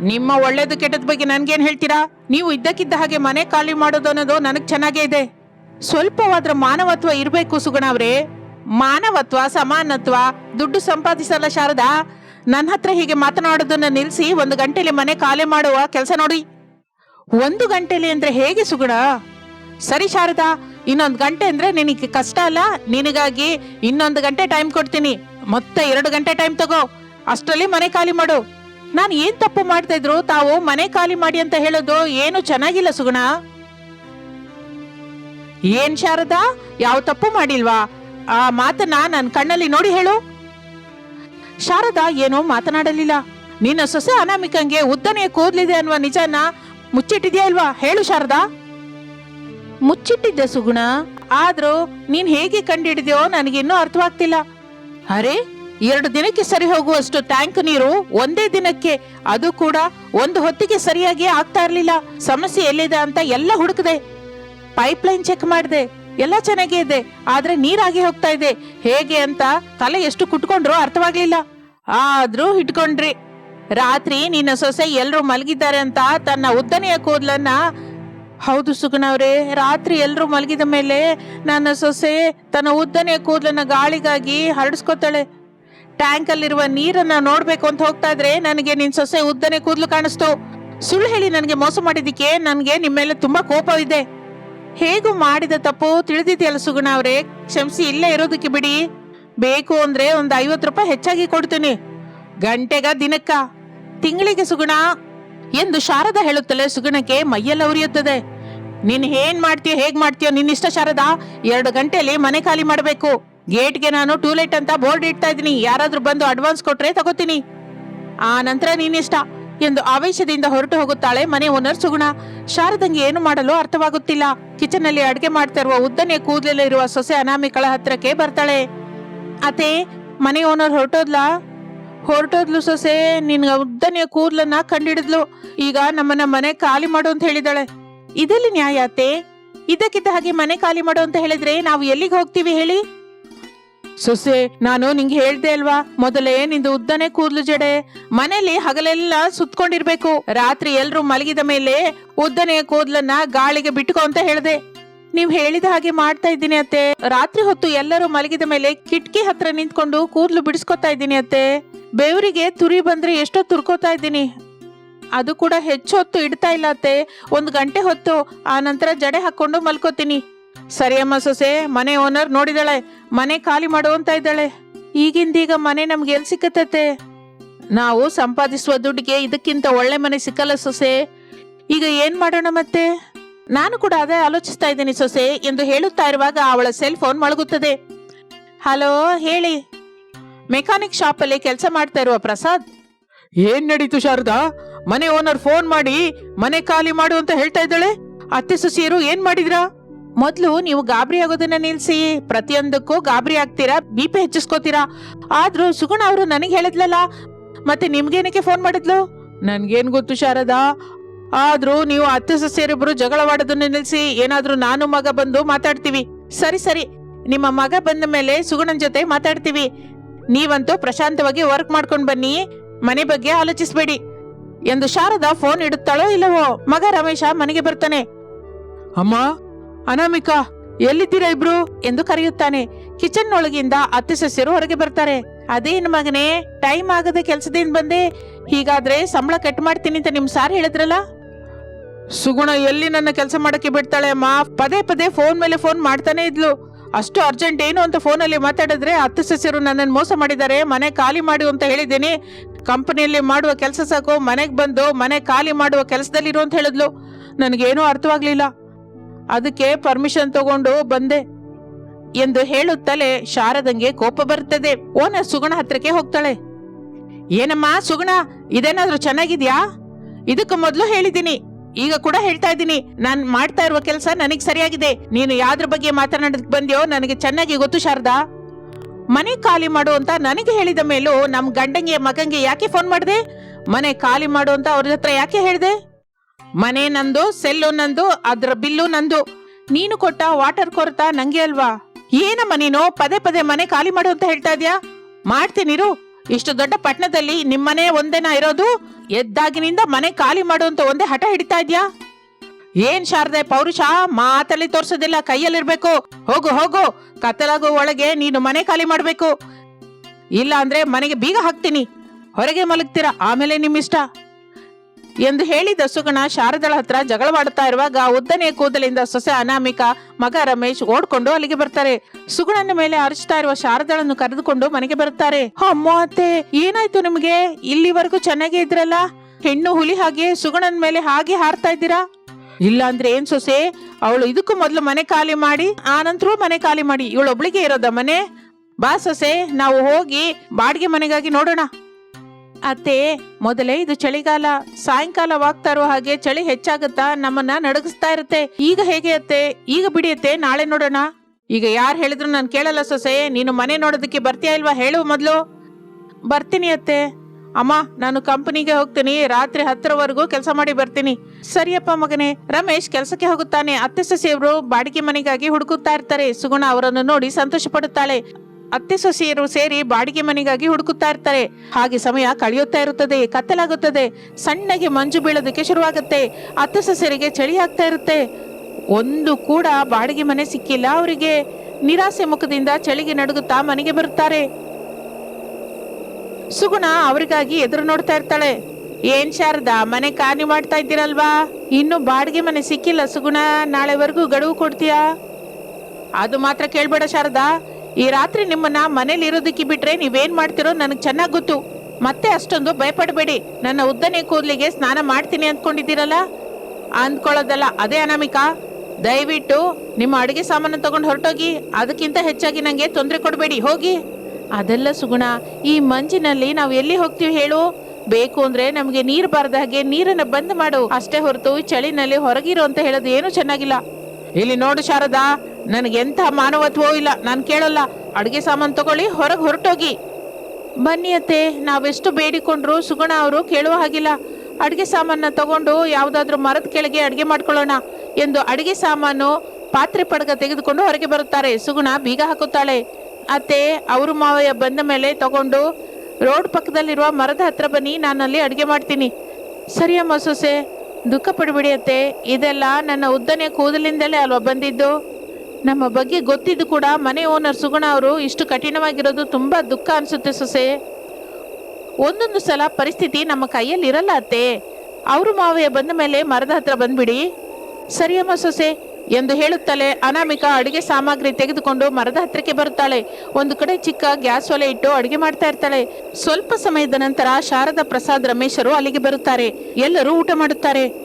ನಿಮ್ಮ ಒಳ್ಳೇದು ಕೆಟ್ಟದ ಬಗ್ಗೆ ನನ್ಗೇನ್ ಹೇಳ್ತೀರಾ? ನೀವು ಇದ್ದಕ್ಕಿದ್ದ ಹಾಗೆ ಮನೆ ಖಾಲಿ ಮಾಡೋದು ಅನ್ನೋದು ನನಗ್ ಚೆನ್ನಾಗೇ ಇದೆ. ಸ್ವಲ್ಪವಾದ್ರ ಮಾನವತ್ವ ಇರಬೇಕು ಸುಗುಣ ಅವ್ರೆ. ಮಾನವತ್ವ, ಸಮಾನತ್ವ, ದುಡ್ಡು ಸಂಪಾದಿಸಲ್ಲ ಶಾರದಾ. ನನ್ನ ಹತ್ರ ಹೀಗೆ ಮಾತನಾಡೋದನ್ನ ನಿಲ್ಸಿ ಒಂದು ಗಂಟೆಲಿ ಮನೆ ಖಾಲಿ ಮಾಡುವ ಕೆಲಸ ನೋಡಿ. ಒಂದು ಗಂಟೆಲಿ ಅಂದ್ರೆ ಹೇಗೆ ಸುಗುಣ? ಸರಿ ಶಾರದಾ, ಇನ್ನೊಂದು ಗಂಟೆ ಅಂದ್ರೆ ನಿನಗೆ ಕಷ್ಟ ಅಲ್ಲ? ನಿನಗಾಗಿ ಇನ್ನೊಂದು ಗಂಟೆ ಟೈಮ್ ಕೊಡ್ತೀನಿ. ಮತ್ತೆ ಎರಡು ಗಂಟೆ ಟೈಮ್ ತಗೋ. ಅಷ್ಟರಲ್ಲಿ ಮನೆ ಖಾಲಿ ಮಾಡು. ನಾನು ಏನ್ ತಪ್ಪು ಮಾಡ್ತಾ ಇದ್ರು ತಾವು ಮನೆ ಖಾಲಿ ಮಾಡಿ ಅಂತ ಹೇಳೋದು ಏನು ಚೆನ್ನಾಗಿಲ್ಲ ಸುಗುಣ. ಏನ್ ಶಾರದಾ, ಯಾವ ತಪ್ಪು ಮಾಡಿಲ್ವಾ? ಆ ಮಾತನ್ನ ನನ್ನ ಕಣ್ಣಲ್ಲಿ ನೋಡಿ ಹೇಳು. ಶಾರದಾ ಏನೋ ಮಾತನಾಡಲಿಲ್ಲ. ನಿನ್ನ ಸೊಸೆ ಅನಾಮಿಕಂಗೆ ಉದ್ದನೆಯ ಕೂದ್ಲಿದೆ ಅನ್ನುವ ನಿಜಾನ ಮುಚ್ಚಿಟ್ಟಿದ್ಯಾ ಇಲ್ವಾ? ಹೇಳು ಶಾರದಾ. ಮುಚ್ಚಿಟ್ಟಿದ್ದೆ ಸುಗುಣ. ಆದ್ರೂ ನೀನ್ ಹೇಗೆ ಕಂಡಿಡಿದ್ಯೋ ನನಗಿನ್ನೂ ಅರ್ಥವಾಗ್ತಿಲ್ಲ. ಅರೆ, ಎರಡು ದಿನಕ್ಕೆ ಸರಿ ಹೋಗುವಷ್ಟು ಟ್ಯಾಂಕ್ ನೀರು ಒಂದೇ ದಿನಕ್ಕೆ, ಅದು ಕೂಡ ಒಂದು ಹೊತ್ತಿಗೆ ಸರಿಯಾಗಿ ಆಗ್ತಾ ಇರ್ಲಿಲ್ಲ. ಸಮಸ್ಯೆ ಎಲ್ಲಿದೆ ಅಂತ ಎಲ್ಲ ಹುಡುಕದೆ. ಪೈಪ್ ಲೈನ್ ಚೆಕ್ ಮಾಡಿದೆ, ಎಲ್ಲ ಚೆನ್ನಾಗೇ ಇದೆ, ಆದ್ರೆ ನೀರಾಗಿ ಹೋಗ್ತಾ ಇದೆ. ಹೇಗೆ ಅಂತ ತಲೆ ಎಷ್ಟು ಕುಟ್ಕೊಂಡ್ರು ಅರ್ಥವಾಗ್ಲಿಲ್ಲ. ಆದ್ರೂ ಇಟ್ಕೊಂಡ್ರಿ ರಾತ್ರಿ ನಿನ್ನ ಸೊಸೆ ಎಲ್ಲರೂ ಮಲಗಿದ್ದಾರೆ ಅಂತ ತನ್ನ ಉದ್ದನೆಯ ಕೂದ್ಲನ್ನ ಹೌದು ಸುಗುಣವ್ರೆ ರಾತ್ರಿ ಎಲ್ಲರೂ ಮಲಗಿದ ಮೇಲೆ ನನ್ನ ಸೊಸೆ ತನ್ನ ಉದ್ದನೆಯ ಕೂದಲನ್ನ ಗಾಳಿಗಾಗಿ ಹರಡಿಸ್ಕೊತಾಳೆ. ಟ್ಯಾಂಕ್ ಅಲ್ಲಿರುವ ನೀರನ್ನ ನೋಡ್ಬೇಕು ಅಂತ ಹೋಗ್ತಾ ಇದ್ರೆ ನನಗೆ ನಿನ್ ಸೊಸೆ ಉದ್ದನೆ ಕೂದಲು ಕಾಣಿಸ್ತು. ಸುಳ್ಳು ಹೇಳಿ ನನಗೆ ಮೋಸ ಮಾಡಿದ್ದಕ್ಕೆ ನನಗೆ ನಿಮ್ಮ ಮೇಲೆ ತುಂಬಾ ಕೋಪವಿದೆ. ಹೇಗೂ ಮಾಡಿದ ತಪ್ಪು ತಿಳಿದಿದೆಯಲ್ಲ ಸುಗುಣ ಅವರೇ ಕ್ಷಮಿಸಿ ಇಲ್ಲೇ ಇರೋದಕ್ಕೆ ಬಿಡಿ. ಬೇಕು ಅಂದ್ರೆ ಒಂದು ಐವತ್ತು ರೂಪಾಯಿ ಹೆಚ್ಚಾಗಿ ಕೊಡ್ತೀನಿ. ಗಂಟೆಗ ದಿನಕ್ಕ. ತಿಂಗಳಿಗೆ ಸುಗುಣ ಎಂದು ಶಾರದ ಹೇಳುತ್ತಲೇ ಸುಗುಣಕ್ಕೆ ಮೈಯೆಲ್ಲ ಉರಿಯುತ್ತದೆ. ನೀನ್ ಏನ್ ಮಾಡ್ತೀಯೋ, ಹೇಗ್ ಮಾಡ್ತೀಯೋ ನಿನ್ನಿಷ್ಟ ಶಾರದಾ? ಎರಡು ಗಂಟೆಯಲ್ಲಿ ಮನೆ ಖಾಲಿ ಮಾಡಬೇಕು. ಗೇಟ್ಗೆ ನಾನು ಟೂಲೆಟ್ ಅಂತ ಬೋರ್ಡ್ ಇಡ್ತಾ ಇದೀನಿ ಯಾರಾದ್ರೂ ಬಂದು ಅಡ್ವಾನ್ಸ್ ಕೊಟ್ರೆ ತಗೋತೀನಿ. ಆ ನಂತರ ನೀನಿಷ್ಟ ಎಂದು ಆವೇಶದಿಂದ ಹೊರಟು ಹೋಗುತ್ತಾಳೆ ಮನೆ ಓನರ್ ಸುಗುಣ. ಶಾರದಂಗೆ ಏನು ಮಾಡಲು ಅರ್ಥವಾಗುತ್ತಿಲ್ಲ. ಕಿಚನ್ ಅಲ್ಲಿ ಅಡಿಗೆ ಮಾಡ್ತಾ ಇರುವ ಉದ್ದನೆಯ ಕೂದಲಲ್ಲಿರುವ ಸೊಸೆ ಅನಾಮಿಕಳ ಹತ್ರಕ್ಕೆ ಬರ್ತಾಳೆ. ಅತೆ ಮನೆ ಓನರ್ ಹೊರಟೋದ್ಲಾ? ಹೊರಟೋದ್ಲು ಸೊಸೆ, ನಿನ್ಗ ಉದ್ದನೆಯ ಕೂದ್ಲನ್ನ ಕಂಡಿಡಿದ್ಲು. ಈಗ ನಮ್ಮನ್ನ ಮನೆ ಖಾಲಿ ಮಾಡು ಅಂತ ಹೇಳಿದಾಳೆ. ಇದೆಲ್ಲಿ ನ್ಯಾಯ ಅತ್ತೆ? ಇದಕ್ಕಿದ್ದ ಹಾಗೆ ಮನೆ ಖಾಲಿ ಮಾಡು ಅಂತ ಹೇಳಿದ್ರೆ ನಾವು ಎಲ್ಲಿಗೆ ಹೋಗ್ತೀವಿ ಹೇಳಿ? ಸೊಸೆ, ನಾನು ನಿಂಗೆ ಹೇಳ್ದೆ ಅಲ್ವಾ? ಮೊದಲೇ ನಿಂದು ಉದ್ದನೆ ಕೂದ್ಲು ಜಡೆ. ಮನೆಯಲ್ಲಿ ಹಗಲೆಲ್ಲ ಸುತ್ಕೊಂಡಿರ್ಬೇಕು. ರಾತ್ರಿ ಎಲ್ರು ಮಲಗಿದ ಮೇಲೆ ಉದ್ದನೆಯ ಕೂದ್ಲನ್ನ ಗಾಳಿಗೆ ಬಿಟ್ಕೋ ಅಂತ ಹೇಳ್ದೆ. ನೀವ್ ಹೇಳಿದ ಹಾಗೆ ಮಾಡ್ತಾ ಇದ್ದೀನಿ ಅತ್ತೆ. ರಾತ್ರಿ ಹೊತ್ತು ಎಲ್ಲರೂ ಮಲಗಿದ ಮೇಲೆ ಕಿಟಕಿ ಹತ್ರ ನಿಂತ್ಕೊಂಡು ಕೂದ್ಲು ಬಿಡಿಸ್ಕೊತಾ ಇದ್ದೀನಿ ಅತ್ತೆ. ಬೆವರಿಗೆ ತುರಿ ಬಂದ್ರೆ ಎಷ್ಟೋ ತುರ್ಕೋತಾ ಇದ್ದೀನಿ. ಅದು ಕೂಡ ಹೆಚ್ಚು ಹೊತ್ತು ಇಡ್ತಾ ಇಲ್ಲ ಅತ್ತೆ. ಒಂದು ಗಂಟೆ ಹೊತ್ತು ಆ ನಂತರ ಜಡೆ ಹಾಕೊಂಡು ಮಲ್ಕೋತೀನಿ. ಸರಿ ಅಮ್ಮ ಸೊಸೆ, ಮನೆ ಓನರ್ ನೋಡಿದಾಳೆ. ಮನೆ ಖಾಲಿ ಮಾಡುವಂತ ಇದ್ದಾಳೆ. ಈಗಿಂದೀಗ ಮನೆ ನಮ್ಗೆ ಎಲ್ ಸಿಕ್ಕತ್ತೆ ನಾವು ಸಂಪಾದಿಸುವ ದುಡ್ಡಿಗೆ ಇದಕ್ಕಿಂತ ಒಳ್ಳೆ ಮನೆ ಸಿಕ್ಕಲ್ಲ ಸೊಸೆ. ಈಗ ಏನ್ ಮಾಡೋಣ ಮತ್ತೆ? ನಾನು ಕೂಡ ಅದೇ ಆಲೋಚಿಸ್ತಾ ಇದ್ದೀನಿ ಸೊಸೆ ಎಂದು ಹೇಳುತ್ತಾ ಇರುವಾಗ ಅವಳ ಸೆಲ್ ಫೋನ್ ಮಳಗುತ್ತದೆ ಹಲೋ, ಹೇಳಿ. ಮೆಕ್ಯಾನಿಕ್ ಶಾಪ್ ಅಲ್ಲಿ ಕೆಲಸ ಮಾಡ್ತಾ ಇರುವ ಪ್ರಸಾದ್? ಏನ್ ನಡೀತು ಶಾರದಾ? ಮನೆ ಓನರ್ ಫೋನ್ ಮಾಡಿ ಮನೆ ಖಾಲಿ ಮಾಡು ಅಂತ ಹೇಳ್ತಾ ಇದ್ದಾಳೆ? ಅತ್ತೆ ಸೊಸೆಯರು ಏನ್ ಮಾಡಿದ್ರಾ? ಮೊದ್ಲು ನೀವು ಗಾಬರಿ ಆಗೋದನ್ನ ನಿಲ್ಸಿ ಪ್ರತಿಯೊಂದಕ್ಕೂ ಗಾಬರಿ ಆಗ್ತೀರಾ ಬಿ ಪಿ ಹೆಚ್ಚಿಸ್ಕೋತೀರಾ? ಆದ್ರೂ ಸುಗುಣ ಅವರು ನನಗೆ ಹೇಳಿದ್ಲಲ್ಲ ಮತ್ತೆ ನಿಮ್ಗೇನಕ್ಕೆ ಫೋನ್ ಮಾಡಿದ್ಲು? ನನ್ಗೇನ್ ಗೊತ್ತು ಶಾರದಾ? ಆದ್ರೂ ನೀವು ಅತ್ತೆ ಸೊಸೆಯರಿಬ್ರು ಜಗಳವಾಡೋದನ್ನ ನಿಲ್ಸಿ ಏನಾದ್ರೂ ನಾನು ಮಗ ಬಂದು ಮಾತಾಡ್ತೀವಿ. ಸರಿ ಸರಿ. ನಿಮ್ಮ ಮಗ ಬಂದ ಮೇಲೆ ಸುಗುಣನ್ ಜೊತೆ ಮಾತಾಡ್ತೀವಿ. ನೀವಂತೂ ಪ್ರಶಾಂತವಾಗಿ ವರ್ಕ್ ಮಾಡ್ಕೊಂಡ್ ಬನ್ನಿ. ಮನೆ ಬಗ್ಗೆ ಆಲೋಚಿಸ್ಬೇಡಿ. ಎಂದು ಶಾರದಾ ಫೋನ್ ಇಡುತ್ತಾಳೋ ಇಲ್ಲವೋ, ಮಗ ರಮೇಶ ಮನೆಗೆ ಬರ್ತಾನೆ. ಅಮ್ಮ, ಅನಾಮಿಕಾ, ಎಲ್ಲಿದ್ದೀರಾ ಇಬ್ರು? ಎಂದು ಕರೆಯುತ್ತಾನೆ. ಕಿಚನ್ ಒಳಗಿಂದ ಅತ್ತೆ ಸಸ್ಯರು ಹೊರಗೆ ಬರ್ತಾರೆ. ಅದೇನು ಮಗನೇ ಟೈಮ್ ಆಗದ ಕೆಲ್ಸದಿಂದ ಬಂದೆ? ಹೀಗಾದ್ರೆ ಸಂಬಳ ಕಟ್ ಮಾಡ್ತೀನಿ ಅಂತ ನಿಮ್ ಸಾರ್ ಹೇಳಿದ್ರಲ್ಲ? ಸುಗುಣ ಎಲ್ಲಿ ನನ್ನ ಕೆಲಸ ಮಾಡಕ್ಕೆ ಬಿಡ್ತಾಳೆ ಅಮ್ಮ? ಪದೇ ಪದೇ ಫೋನ್ ಮೇಲೆ ಫೋನ್ ಮಾಡ್ತಾನೆ ಇದ್ಲು. ಅಷ್ಟು ಅರ್ಜೆಂಟ್ ಏನು ಅಂತ ಫೋನಲ್ಲಿ ಮಾತಾಡಿದ್ರೆ ಹತ್ತು ಸಸ್ಯರು ನನ್ನನ್ನು ಮೋಸ ಮಾಡಿದ್ದಾರೆ. ಮನೆ ಖಾಲಿ ಮಾಡು ಅಂತ ಹೇಳಿದ್ದೀನಿ. ಕಂಪನಿಯಲ್ಲಿ ಮಾಡುವ ಕೆಲಸ ಸಾಕು, ಮನೆಗೆ ಬಂದು ಮನೆ ಖಾಲಿ ಮಾಡುವ ಕೆಲಸದಲ್ಲಿರು ಅಂತ ಹೇಳಿದ್ಲು. ನನಗೇನೂ ಅರ್ಥವಾಗಲಿಲ್ಲ. ಅದಕ್ಕೆ ಪರ್ಮಿಷನ್ ತಗೊಂಡು ಬಂದೆ. ಎಂದು ಹೇಳುತ್ತಲೇ ಶಾರದಂಗೆ ಕೋಪ ಬರುತ್ತದೆ. ಓನ ಸುಗುಣ ಹತ್ರಕ್ಕೆ ಹೋಗ್ತಾಳೆ. ಏನಮ್ಮ ಸುಗುಣ, ಇದೇನಾದ್ರೂ ಚೆನ್ನಾಗಿದ್ಯಾ? ಇದಕ್ಕೆ ಮೊದಲು ಹೇಳಿದ್ದೀನಿ. ಈಗ ಕೂಡ ಹೇಳ್ತಾ ಇದ್ದೀನಿ, ನಾನ್ ಮಾಡ್ತಾ ಇರುವ ಕೆಲಸ ನನಗ್ ಸರಿಯಾಗಿದೆ. ನೀನು ಯಾವ್ದ್ರ ಬಗ್ಗೆ ಮಾತನಾಡಕ್ ಬಂದ್ಯೋ ನನಗೆ ಚೆನ್ನಾಗಿ ಗೊತ್ತು, ಶಾರದಾ. ಮನೆ ಖಾಲಿ ಮಾಡು ಅಂತ ನನಗೆ ಹೇಳಿದ ಮೇಲೂ ನಮ್ ಗಂಡಂಗೆ, ಮಗಂಗೆ ಯಾಕೆ ಫೋನ್ ಮಾಡಿದೆ? ಮನೆ ಖಾಲಿ ಮಾಡು ಅಂತ ಅವ್ರ ಹತ್ರ ಯಾಕೆ ಹೇಳಿದೆ? ಮನೆ ನಂದು ಸೆಲ್ಲು ನಂದು, ಅದ್ರ ಬಿಲ್ಲು ನಂದು. ನೀನು ಕೊಟ್ಟ ವಾಟರ್ ಕೊರತಾ ನಂಗೆ ಅಲ್ವಾ? ಏನಮ್ಮ ನೀನು? ಪದೇ ಪದೇ ಮನೆ ಖಾಲಿ ಮಾಡು ಅಂತ ಹೇಳ್ತಾ ಇದ್ಯಾ? ಮಾಡ್ತೀನಿರು ಇಷ್ಟು ದೊಡ್ಡ ಪಟ್ಟಣದಲ್ಲಿ ನಿಮ್ಮನೆ ಒಂದೇನ ಇರೋದು? ಎದ್ದಾಗಿನಿಂದ ಮನೆ ಖಾಲಿ ಮಾಡು ಅಂತ ಒಂದೇ ಹಠ ಹಿಡಿತಾ ಇದ್ಯಾ? ಏನ್ ಶಾರದೆ, ಪೌರುಷ, ಮಾತಲ್ಲಿ ತೋರ್ಸೋದಿಲ್ಲ, ಕೈಯಲ್ಲಿರ್ಬೇಕು. ಹೋಗು ಹೋಗು. ಕತ್ತಲಾಗು ಒಳಗೆ ನೀನು ಮನೆ ಖಾಲಿ ಮಾಡ್ಬೇಕು. ಇಲ್ಲ ಅಂದ್ರೆ ಮನೆಗೆ ಬೀಗ ಹಾಕ್ತೀನಿ. ಹೊರಗೆ ಮಲಗ್ತೀರಾ? ಆಮೇಲೆ ನಿಮ್ಮಿಷ್ಟ. ಎಂದು ಹೇಳಿದ ಸುಗುಣ ಶಾರದಳ ಹತ್ರ ಜಗಳವಾಡುತ್ತಾ ಇರುವಾಗ ಉದ್ದನೆಯ ಕೂದಲಿಂದ ಸೊಸೆ ಅನಾಮಿಕ ಮಗ ರಮೇಶ್ ಓಡ್ಕೊಂಡು ಅಲ್ಲಿಗೆ ಬರ್ತಾರೆ. ಸುಗುಣನ ಮೇಲೆ ಅರಚ್ತಾ ಇರುವ ಶಾರದಳನ್ನು ಕರೆದುಕೊಂಡು ಮನೆಗೆ ಬರುತ್ತಾರೆ. ಅಮ್ಮ ಅತ್ತೆ, ಏನಾಯ್ತು ನಿಮ್ಗೆ? ಇಲ್ಲಿವರೆಗೂ ಚೆನ್ನಾಗೇ ಇದ್ರಲ್ಲ? ಹೆಣ್ಣು ಹುಲಿ ಹಾಗೆ ಸುಗುಣನ ಮೇಲೆ ಹಾಗೆ ಹಾರ್ತಾ ಇದ್ದೀರಾ? ಇಲ್ಲ ಅಂದ್ರೆ ಏನ್ ಸೊಸೆ? ಅವಳು ಇದಕ್ಕೂ ಮೊದಲು ಮನೆ ಖಾಲಿ ಮಾಡಿ ಆ ಮನೆ ಖಾಲಿ ಮಾಡಿ. ಇವಳೊಬ್ಳಿಗೆ ಇರೋದ ಮನೆ? ಬಾ ಸೊಸೆ, ನಾವು ಹೋಗಿ ಬಾಡಿಗೆ ಮನೆಗಾಗಿ ನೋಡೋಣ. ಅತ್ತೆ, ಮೊದಲೇ ಇದು ಚಳಿಗಾಲ. ಸಾಯಂಕಾಲವಾಗ್ತಾ ಇರೋ ಹಾಗೆ ಚಳಿ ಹೆಚ್ಚಾಗುತ್ತಾ ನಮ್ಮನ್ನ ನಡಗಿಸ್ತಾ ಇರುತ್ತೆ. ಈಗ ಹೇಗೆ ಅತ್ತೆ? ಈಗ ಬಿಡಿಯತ್ತೆ ನಾಳೆ ನೋಡೋಣ. ಈಗ ಯಾರು ಹೇಳಿದ್ರು ನಾನು ಕೇಳಲ್ಲ ಸೊಸೆ, ನೀನು ಮನೆ ನೋಡೋದಕ್ಕೆ ಬರ್ತೀಯಾ ಇಲ್ವಾ ಹೇಳು ಮೊದಲು. ಬರ್ತೀನಿ ಅತ್ತೆ. ಅಮ್ಮ, ನಾನು ಕಂಪನಿಗೆ ಹೋಗ್ತೀನಿ, ರಾತ್ರಿ ಹತ್ತರವರೆಗೂ ಕೆಲಸ ಮಾಡಿ ಬರ್ತೀನಿ. ಸರಿಯಪ್ಪ ಮಗನೇ, ರಮೇಶ್ ಕೆಲಸಕ್ಕೆ ಹೋಗುತ್ತಾನೆ. ಅತ್ತೆ ಸೊಸೆಯವರು ಬಾಡಿಗೆ ಮನೆಗಾಗಿ ಹುಡುಕುತ್ತಾ ಇರ್ತಾರೆ. ಸುಗುಣ ಅವರನ್ನು ನೋಡಿ ಸಂತೋಷ ಪಡುತ್ತಾಳೆ ಅತ್ತೆ ಸೊಸೆಯರು ಸೇರಿ ಬಾಡಿಗೆ ಮನೆಗಾಗಿ ಹುಡುಕುತ್ತಾ ಇರ್ತಾರೆ. ಹಾಗೆ ಸಮಯ ಕಳೆಯುತ್ತಾ ಇರುತ್ತದೆ, ಕತ್ತಲಾಗುತ್ತದೆ. ಸಣ್ಣಗೆ ಮಂಜು ಬೀಳೋದಕ್ಕೆ ಶುರುವಾಗುತ್ತೆ. ಅತ್ತೆ ಸೊಸೆಯರಿಗೆ ಚಳಿ ಆಗ್ತಾ ಇರುತ್ತೆ. ಒಂದು ಕೂಡ ಬಾಡಿಗೆ ಮನೆ ಸಿಕ್ಕಿಲ್ಲ, ಅವರಿಗೆ ನಿರಾಸೆ ಮುಖದಿಂದ ಚಳಿಗೆ ನಡುಗುತ್ತಾ ಮನೆಗೆ ಬರುತ್ತಾರೆ. ಸುಗುಣ ಅವರಿಗಾಗಿ ಎದುರು ನೋಡ್ತಾ ಇರ್ತಾಳೆ. ಏನ್ ಶಾರದಾ, ಮನೆ ಖಾಲಿ ಮಾಡ್ತಾ ಇದ್ದೀರಲ್ವಾ? ಇನ್ನು ಬಾಡಿಗೆ ಮನೆ ಸಿಕ್ಕಿಲ್ಲ ಸುಗುಣ, ನಾಳೆವರೆಗೂ ಗಡುವು ಕೊಡ್ತೀಯಾ? ಅದು ಮಾತ್ರ ಕೇಳ್ಬೇಡ ಶಾರದಾ. ಈ ರಾತ್ರಿ ನಿಮ್ಮನ್ನ ಮನೇಲಿ ಇರೋದಕ್ಕೆ ಬಿಟ್ರೆ ನೀವೇನ್ ಮಾಡ್ತಿರೋ ನನಗೆ ಚೆನ್ನಾಗಿ ಗೊತ್ತು. ಮತ್ತೆ ಅಷ್ಟೊಂದು ಭಯಪಡಬೇಡಿ. ನನ್ನ ಉದ್ದನೆ ಕೂದಲಿಗೆ ಸ್ನಾನ ಮಾಡ್ತೀನಿ ಅಂದ್ಕೊಂಡಿದ್ದೀರಲ್ಲ ಅಂದ್ಕೊಳ್ಳೋದಲ್ಲ, ಅದೇ ಅನಾಮಿಕಾ. ದಯವಿಟ್ಟು ನಿಮ್ಮ ಅಡುಗೆ ಸಾಮಾನು ತಗೊಂಡು ಹೊರಟೋಗಿ, ಅದಕ್ಕಿಂತ ಹೆಚ್ಚಾಗಿ ನನಗೆ ತೊಂದರೆ ಕೊಡಬೇಡಿ, ಹೋಗಿ. ಅದೆಲ್ಲ ಸುಗುಣ, ಈ ಮಂಜಿನಲ್ಲಿ ನಾವು ಎಲ್ಲಿ ಹೋಗ್ತೀವಿ ಹೇಳು? ಬೇಕು ಅಂದ್ರೆ ನಮಗೆ ನೀರು ಬಾರದ ಹಾಗೆ ನೀರನ್ನ ಬಂದ್ ಮಾಡು. ಅಷ್ಟೇ ಹೊರತು ಚಳಿನಲ್ಲಿ ಹೊರಗಿರು ಅಂತ ಹೇಳೋದು ಏನು ಚೆನ್ನಾಗಿಲ್ಲ. ಇಲ್ಲಿ ನೋಡು ಶಾರದಾ ನನಗೆ ಎಂಥ ಮಾನವತ್ವವೂ ಇಲ್ಲ. ನಾನು ಕೇಳಲ್ಲ. ಅಡುಗೆ ಸಾಮಾನು ತಗೊಳ್ಳಿ, ಹೊರಗೆ ಹೊರಟೋಗಿ. ಬನ್ನಿ ಅತ್ತೆ, ನಾವೆಷ್ಟು ಬೇಡಿಕೊಂಡ್ರು ಸುಗುಣ ಅವರು ಕೇಳುವ ಹಾಗಿಲ್ಲ. ಅಡುಗೆ ಸಾಮಾನನ್ನ ತಗೊಂಡು ಯಾವುದಾದ್ರೂ ಮರದ ಕೆಳಗೆ ಅಡುಗೆ ಮಾಡ್ಕೊಳ್ಳೋಣ ಎಂದು ಅಡುಗೆ ಸಾಮಾನು ಪಾತ್ರೆ ಪಡಗ ತೆಗೆದುಕೊಂಡು ಹೊರಗೆ ಬರುತ್ತಾರೆ. ಸುಗುಣ ಬೀಗ ಹಾಕುತ್ತಾಳೆ. ಅತ್ತೆ, ಅವರು ಮಾವಯ್ಯ ಬಂದ ಮೇಲೆ ತಗೊಂಡು, ರೋಡ್ ಪಕ್ಕದಲ್ಲಿರುವ ಮರದ ಹತ್ರ ಬನ್ನಿ, ನಾನಲ್ಲಿ ಅಡುಗೆ ಮಾಡ್ತೀನಿ. ಸರಿಯಮ್ಮ ಸೊಸೆ ದುಃಖ ಪಡಬೇಡಿ ಇದೆಲ್ಲ ನನ್ನ ಉದ್ದನೆಯ ಕೂದಲಿಂದಲೇ ಅಲ್ವಾ ಬಂದಿದ್ದು? ನಮ್ಮ ಬಗ್ಗೆ ಗೊತ್ತಿದ್ದು ಕೂಡ ಮನೆ ಓನರ್ ಸುಗುಣ ಅವರು ಇಷ್ಟು ಕಠಿಣವಾಗಿರೋದು ತುಂಬ ದುಃಖ ಅನಿಸುತ್ತೆ ಸೊಸೆ. ಒಂದೊಂದು ಸಲ ಪರಿಸ್ಥಿತಿ ನಮ್ಮ ಕೈಯಲ್ಲಿ ಇರಲ್ಲ ಅತ್ತೆ. ಅವರು ಮಾವಯ್ಯ ಬಂದ ಮೇಲೆ ಮರದ ಹತ್ರ ಬಂದ್ಬಿಡಿ. ಸರಿಯಮ್ಮ ಸೊಸೆ, ಎಂದು ಹೇಳುತ್ತಲೇ ಅನಾಮಿಕ ಅಡುಗೆ ಸಾಮಗ್ರಿ ತೆಗೆದುಕೊಂಡು ಮರದ ಹತ್ರಕ್ಕೆ ಬರುತ್ತಾಳೆ. ಒಂದು ಕಡೆ ಚಿಕ್ಕ ಗ್ಯಾಸ್ ಒಲೆ ಇಟ್ಟು ಅಡುಗೆ ಮಾಡ್ತಾ ಇರ್ತಾಳೆ. ಸ್ವಲ್ಪ ಸಮಯದ ನಂತರ ಶಾರದಾ ಪ್ರಸಾದ್ ರಮೇಶರು ಅಲ್ಲಿಗೆ ಬರುತ್ತಾರೆ. ಎಲ್ಲರೂ ಊಟ ಮಾಡುತ್ತಾರೆ.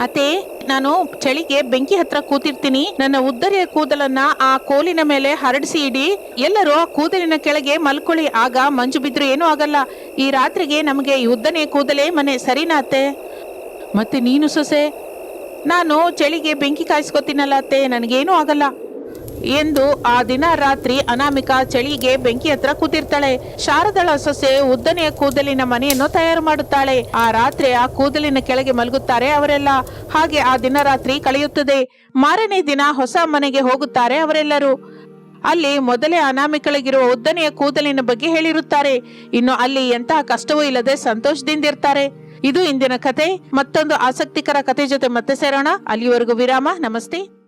ಅತ್ತೆ, ನಾನು ಚಳಿಗೆ ಬೆಂಕಿ ಹತ್ರ ಕೂತಿರ್ತೀನಿ. ನನ್ನ ಉದ್ದರಿಯ ಕೂದಲನ್ನ ಆ ಕೋಲಿನ ಮೇಲೆ ಹರಡಿಸಿ ಇಡಿ. ಎಲ್ಲರೂ ಆ ಕೂದಲಿನ ಕೆಳಗೆ ಮಲ್ಕೊಳ್ಳಿ. ಆಗ ಮಂಜು ಬಿದ್ರು ಏನೂ ಆಗಲ್ಲ. ಈ ರಾತ್ರಿಗೆ ನಮಗೆ ಈ ಉದ್ದನೆಯ ಕೂದಲೇ ಮನೆ ಸರಿನಾ ಅತ್ತೆ? ಮತ್ತೆ ನೀನು ಸೊಸೆ? ನಾನು ಚಳಿಗೆ ಬೆಂಕಿ ಕಾಯಿಸ್ಕೊತೀನಲ್ಲ ಅತ್ತೆ. ನನಗೇನೂ ಆಗಲ್ಲ. ಎಂದು ಆ ದಿನ ರಾತ್ರಿ ಅನಾಮಿಕಾ ಚಳಿಗೆ ಬೆಂಕಿ ಹತ್ರ ಕೂತಿರ್ತಾಳೆ. ಶಾರದಳ ಸೊಸೆ ಉದ್ದನೆಯ ಕೂದಲಿನ ಮನೆಯನ್ನು ತಯಾರು ಮಾಡುತ್ತಾಳೆ. ಆ ರಾತ್ರಿ ಆ ಕೂದಲಿನ ಕೆಳಗೆ ಮಲಗುತ್ತಾರೆ ಅವರೆಲ್ಲ. ಹಾಗೆ ಆ ದಿನ ರಾತ್ರಿ ಕಳೆಯುತ್ತದೆ. ಮಾರನೇ ದಿನ ಹೊಸ ಮನೆಗೆ ಹೋಗುತ್ತಾರೆ ಅವರೆಲ್ಲರೂ. ಅಲ್ಲಿ ಮೊದಲೇ ಅನಾಮಿಕಳಿಗಿರುವ ಉದ್ದನೆಯ ಕೂದಲಿನ ಬಗ್ಗೆ ಹೇಳಿರುತ್ತಾರೆ. ಇನ್ನು ಅಲ್ಲಿ ಎಂತಹ ಕಷ್ಟವೂ ಇಲ್ಲದೆ ಸಂತೋಷದಿಂದಿರ್ತಾರೆ. ಇದು ಇಂದಿನ ಕತೆ. ಮತ್ತೊಂದು ಆಸಕ್ತಿಕರ ಕತೆ ಜೊತೆ ಮತ್ತೆ ಸೇರೋಣ. ಅಲ್ಲಿವರೆಗೂ ವಿರಾಮ. ನಮಸ್ತೆ.